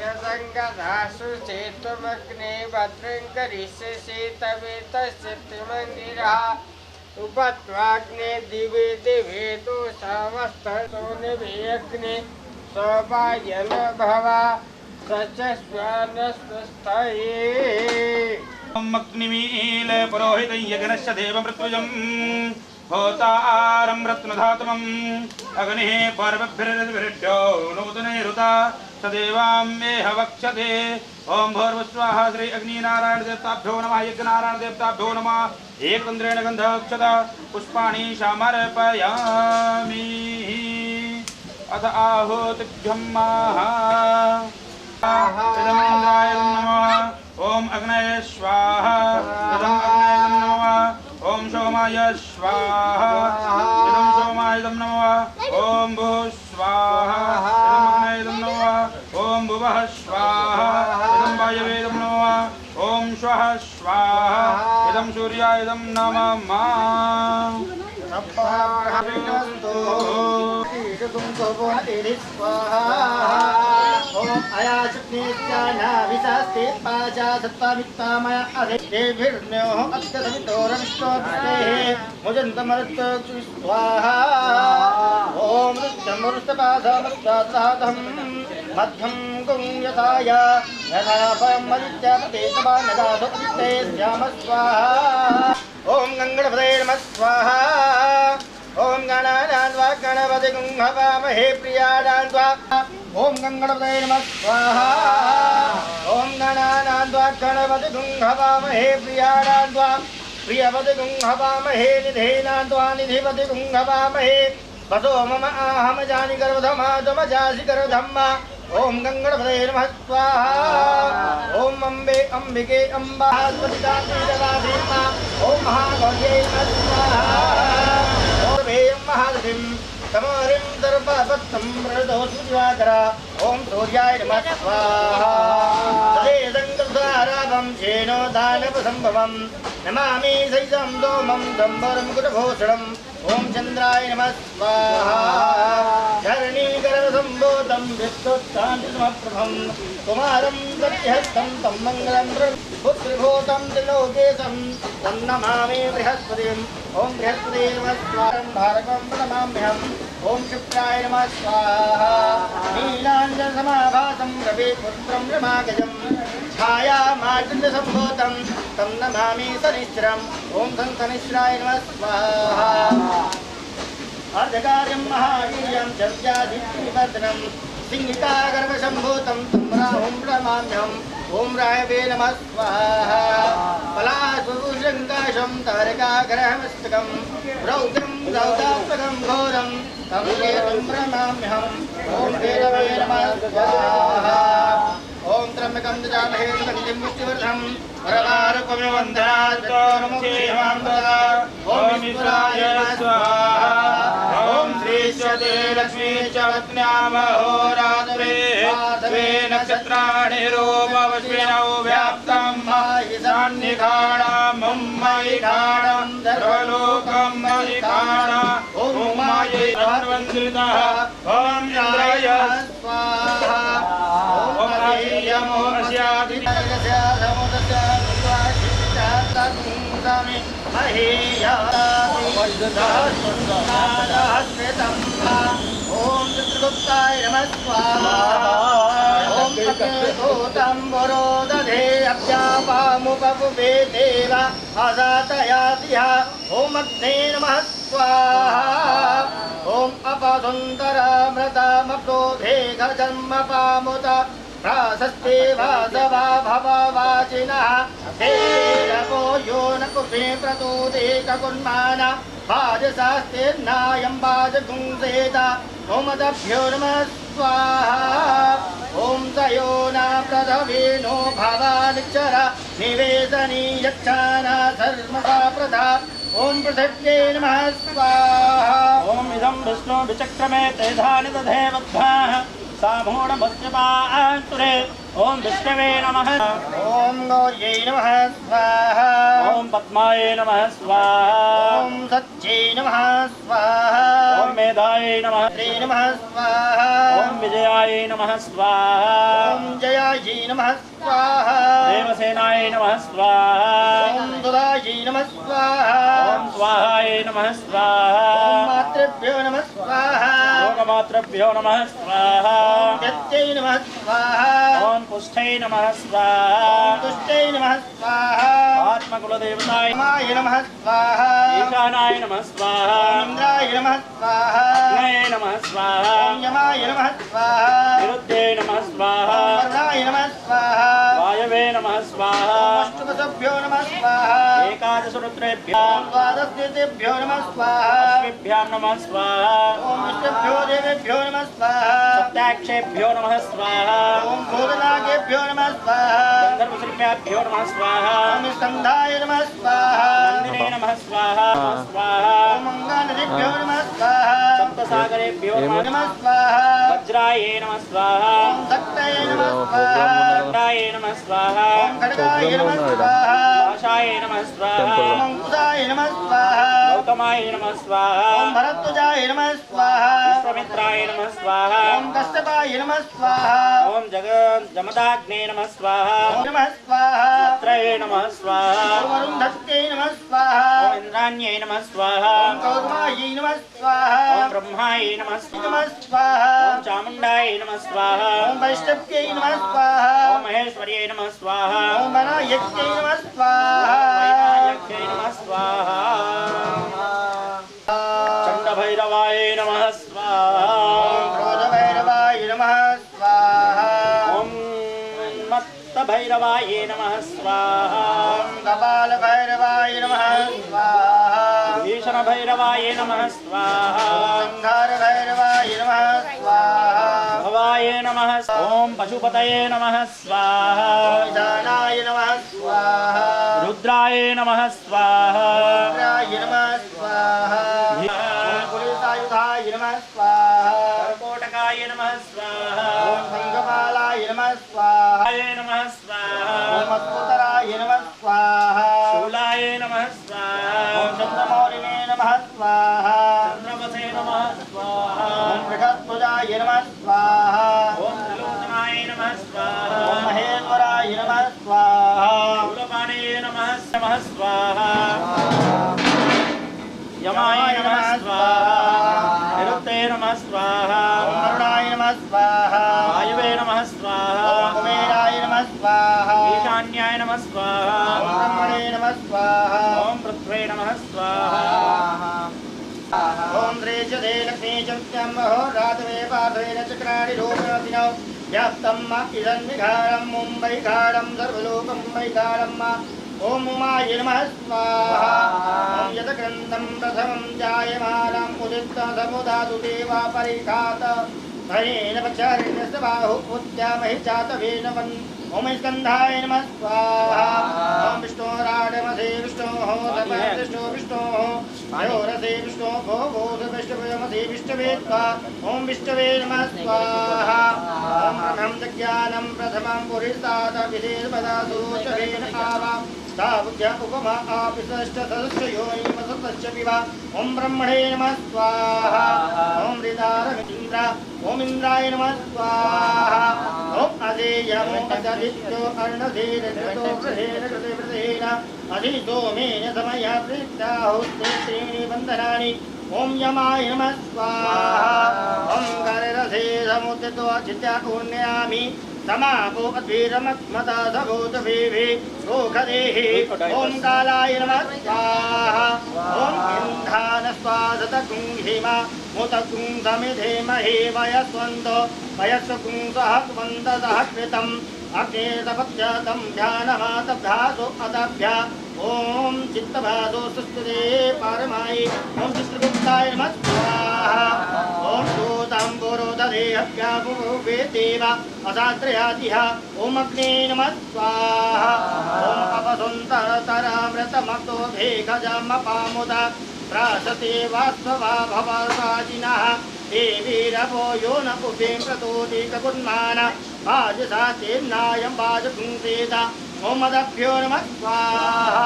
यदङ्गदासु चेतुमग्ने भद्रं करिष्यसि तवेतस्य उपत्वाग्ने दिवे दिवे तु समस्ततो निवेग्ने स्वपायन भव अग्निमील पुरोहितं देवमृत्युजम्। होतारं रत्नधातमम्। अग्निः पर्वभिर्विरुद्धो नूतनैरुता। सदेवां मेह वक्षते ॐ भूर्वस्वाहा श्री अग्निनारायण देवताभ्यो नमः यज्ञनारायण देवताभ्यो नमः। एकतन्द्रेण गन्धक्षत, पुष्पाणि समर्पयामि अथ आहुतिभ्यं माहा। इदं इन्द्राय नमः। ॐ अग्नये स्वाहा। अग्नये नमः। ॐ सोमाय स्वाहा। सोमाय नमः। ॐ भूः स्वाहा इदं अग्नये इदं नमः ॐ भुवः स्वाहा इदं वायवे इदं नमः ॐ श्वः स्वाहा इदं सूर्याय इदं नमः ॐ अयाचग्नेत्यानाभिशास्ते पाचा सत्त्वामित्तामय अधेभिर्ण्योः अत्यसमितोरविष्टोत्तेः मुजन्तमरुत्तक्षु स्वाहा ॐ रुद्धमरुस्तपादमस्तादहं मध्यं गुं यथाय यथापं मदित्यापतेतमानदासो अदित्ते श्याम स्वाहा ॐ गङ्गणपदे नमः स्वाहा ॐ गणानान्वा गणपति गुंहवामहे प्रियाणान्वा ॐ गङ्गणपते नमः, स्वाहा। ॐ गणानान्वा गणपति गुंहवामहे प्रियाणान्वा प्रियपति गुंहवामहे निधेनान्त्वा निधिपति गुंहवामहे वसो मम आहम जानि गर्भधमा त्वमजासि गर्भधम्मा ॐ गङ्गणपते नमः, स्वाहा। ॐ अम्बे, अम्बिके अम्बास्पतिदासीदवाधीर्मा ओम महागौर्यै नमः, स्वाहा। మహాదతిం తమోరిం దర్భపత్తం ప్రదోసు దివాకర ఓం సూర్యాయ నమః స్వాహారావం ధేనో దానవ సంభవం నమామి సైతం దోమం దంబరం కుటభూషణం ఓం చంద్రాయ నమ స్వాహీకరసంబోధం విష్ణుత్తాంతిమప్రభం కుమారం ప్రతిహస్తం తం మంగళం పుత్రిభూతం త్రిలోకేశం. తం నమామి బృహస్పతిం. ఓం బృహస్పతి నమ స్వాహం. భారతం ప్రణమామ్యహం ఓం శుక్రాయ నమ స్వాహ. నీలాంజ సమాభాసం రవిపుత్రం రమాగజం. ఛాయామార్జున్యసంభూతం తం నమామి సనిశ్రం ఓం సం సనిశ్రాయ నమ అర్ధకార్యం మహావీర్యం చర్యాధివర్ధనం సింగికాగర్భసంభూతం తం రాహుం ప్రణమామ్యం ఓం రాయవే నమ స్వాహ. పలాశుశంకాశం తారకాగ్రహమస్తకం. రౌద్రం రౌదాత్మకం ఘోరం. తం ప్రణమామ్యహం ఓం భైరవే నమ స్వాహ. ఓం త్రమ్మకం జామహే సుగంధిం విష్ణువర్ధం ఓం విష్ణురాయ స్వాహ ఓం శ్రీశ్వతే లక్ష్మీ చవత్న్యామహోరాత్రే ద్వే నక్షత్రాణి రూపవశ్వినౌ వ్యాప్తం ఈశాన్యఘాణం మయిఘాణం సర్వలోకం మయిఘాణ ఓం మాయై సర్వంద్రిత ఓం ఇంద్రయ अयमो ॐ चित्रगुप्ताय नमः स्वाहा ॐ पत्नीभूतं वरो दधे अभ्यापामुपपुपे देव अजातयातिहा ॐ अग्ने नमः स्वाहा ॐ अपसुन्दरामृतमप्रोधे गजन्मपामुत प्राशस्ते वासवा भववाचिनः देवो यो न कुपे प्रतोदे ककुन्मान वाजशास्तेर्नायं वाजगुंसेत नमः स्वाहा ॐ तयो न प्रथवेनो भवानिक्षर निवेदनी यच्छाना धर्मसा प्रधा ॐ पृथिव्यै नमः। स्वाहा। ॐ इदं विष्णु विचक्रमे तेधानि दधे सामूढमस्यपान्तुरे ॐ विष्णवे नमः ॐ गौर्यै नमः स्वाहा ॐ पद्मायै नमः स्वाहा ॐ सच्यै नमः स्वाहा ॐ मेधायै नमः श्री नमः स्वाहा ॐ विजयायै नमः स्वाहा ॐ जयायै नमः स्वाहा देवसेनायै नमः स्वाहा ఓం సదాయై నమ స్వాహ ఓం స్వాహాయై నమ స్వాహ ఓం మాతృభ్యో నమ స్వాహ లోకమాతృభ్యో నమ స్వాహ ఓం గత్యై నమ స్వాహ ఓం పుష్టై నమ స్వాహ ఓం తుష్టై నమ స్వాహ ఆత్మకులదేవతాయ మాయ నమ స్వాహ నమ స్వాహ నమ స్వాహ నమ స్వాహ యమాయ నమ స్వాహ నమ స్వాహ నమ స్వాహ स्वाहा वायवे नमः स्वाहा ॐ अष्टमसभ्यो नमः स्वाहा एकादशरुद्रेभ्यः ॐ द्वादशदेतेभ्यो नमः स्वाहा अश्विभ्यां नमः स्वाहा ॐ विष्णुभ्यो देवेभ्यो नमः स्वाहा सप्ताक्षेभ्यो नमः स्वाहा ॐ भूतनागेभ्यो नमः स्वाहा गन्धर्वशिल्प्याभ्यो नमः स्वाहा ॐ स्कन्धाय नमः स्वाहा नन्दिने नमः स्वाहा स्वाहा ॐ अङ्गानदिभ्यो नमः स्वाहा सप्तसागरेभ्यो नमः नमः स्वाहा वज्राये नमः स्वाहा ॐ शक्तये नमः स्वाहा दण्डाये नमः स्वाहा స్వాహాయ నమ స్వాహాయ నమ స్వాహాయ నమ స్వాహాయ నమ స్వాహ ఓం కష్టపాయ నమ స్వాహ ఓం జగన్ జమదాగ్నే నమ స్వాహ నమ స్వాహ నమ स्वाहा ॐ जग जमदाग्ने नमः स्वाहा ॐ नमः स्वाहा त्रये नमः स्वाहा ॐ अरुन्धत्यै नमः स्वाहा ॐ इन्द्राण्यै नमः स्वाहा ॐ कौर्मायै नमः स्वाहा ॐ ब्रह्मायै नमः स्वाहा नमः स्वाहा ॐ चामुण्डायै नमः स्वाहा ॐ वैष्णव्यै नमः स्वाहा ॐ महेश्वर्यै नमः स्वाहा ॐ वनायक्यै नमः स्वाहा वैनायक्यै नमः स्वाहा मत्तभैरवाय नमः स्वाहा ॐ कपालभैरवाय नमः स्वाहा भीषणभैरवाय नमः स्वाहा सङ्घारभैरवाय नमः स्वाहा भवाय नमः ॐ पशुपतये नमः स्वाहा ईशानाय नमः स्वाहा रुद्राय नमः स्वाहा रुद्राय नमः स्वाहा శివాయ నమ స్వాహోత్తరాయ నమ స్వాహ. శూలాయ నమ స్వాహ. చంద్రమౌరిణే నమ స్వాహ. చంద్రమసే నమ స్వాహ. ప్రగత్వజాయ నమ స్వాహ. ఓం త్రిలోచనాయ స్వాహ. యమాయ సుబ్రహ్మణ్యాయ నమ స్వాహే. నమ స్వాహ. ఓం పృథ్వే నమ స్వాహ. ఓం రేచదే లక్ష్మీ చంద్రహోరాధవే పాధవేన చక్రాణి రూపరతినౌ వ్యాప్తమ్మ ఇదన్విఘారం ముంబైఘారం సర్వలోకం వైఘారమ్మ ఓం ఉమాయ నమ స్వాహ. ఓం యత గ్రంథం ప్రథమం జాయమానం ఉదిత్త సముదాసు దేవా పరిఘాత. जायमानम् उदित्त समुदातु देवा परिघात हरेण पक्षारण्यस्य बाहुपुत्यामहि चातवेन वन् ॐ स्कन्धाय नमः स्वाहा सपतिष्ठो विष्णोः योरसे विष्णो भो भूत विष्णुवयमसे विष्णवे त्वा ॐ विष्णवे नमः स्वाहा ॐ ब्रह्मं जज्ञानं प्रथमं पुरिस्तादभिधेर्पदासु शवेन आवा सा बुद्ध्या उपमा आपिसश्च सदस्य योनिमसतश्च पिबा ॐ ब्रह्मणे नमः स्वाहा ॐ हृदारमिन्द्र ॐ इन्द्राय नमः स्वाहा ॐ अधेयमो अददित्यो अर्णधीरतो प्रधेन कृते प्रधेन अधितो मेन समया प्रीत्याहुस्ते त्रीणि बन्धनानि ॐ यमाय नमः स्वाहा ॐ कररसे समुदितो चित्या उन्नयामि समापो अद्वीरमत्मता सभूतभीभि रोखदेः ॐ कालाय नमः स्वाहा ॐ इन्धानस्वादतकुं हिमा मुतकुं समिधेमहे वयस्वन्तो वयस्वकुं सहस्वन्ततः कृतम् अग्नेतपत्यतं ध्यानमातभ्यासो अतभ्या ॐ चित्तभासो सुस्तुते पारमायि। ॐ चित्रगुप्ताय नमः। ॐ दूताम्बुरोदधेहभ्यापुवेदेव असात्रयातिह ॐ अग्ने नमः। ॐ अपसुन्तरतरामृतमतो भेगजमपामुद। प्राशते वास्ववा भवराजिनः देवीरवो यो न उभें प्रतोदिककुन्मान वाजसा चेन्नायं वाजपुंसेत ॐ मदभ्यो नमः स्वाहा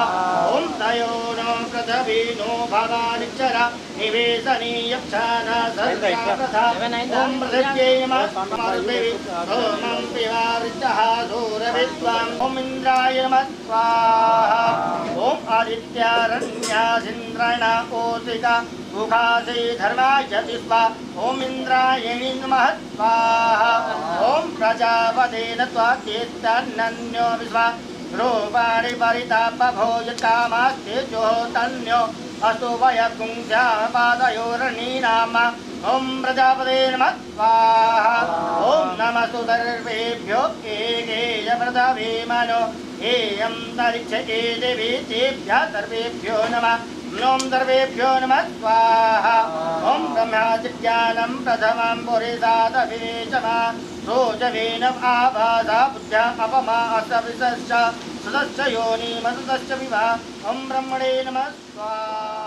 ॐ तयो नो पृथ्वी नो भवानिक्षर निवेशनीयक्षान सर्वथा ॐ पृथिव्यै नमः समर्पि सोमं पिवावृतः सूरविद्वाम् ॐ इन्द्राय नमः स्वाहा ॐ आदित्यारण्यासिन्द्रण ओसिका मुखासे धर्माय विश्वा ॐ इन्द्रायणि नमः स्वाहा ॐ प्रजापतेन त्वाद्येत्तन्यो विश्वा रूपाणि परितापभोजकामास्ते ज्योतन्यो अस्तु वयपुंस्यापादयोरणीनाम ॐ प्रजापते नमः स्वाहा ॐ नमस्तु सर्वेभ्यो एकेय प्रथमेमनो एयं तरिक्ष ए देवी तेभ्यः सर्वेभ्यो नमः ॐ सर्वेभ्यो नमः स्वाहा ॐ ब्रह्मादिज्ञानं प्रथमं पुरिसादभिचमा रोजवेन आभासा बुद्ध्या अपमा असविसश्च सदश्च योनिमसदश्च विवा ॐ ब्रह्मणे नमः स्वाहा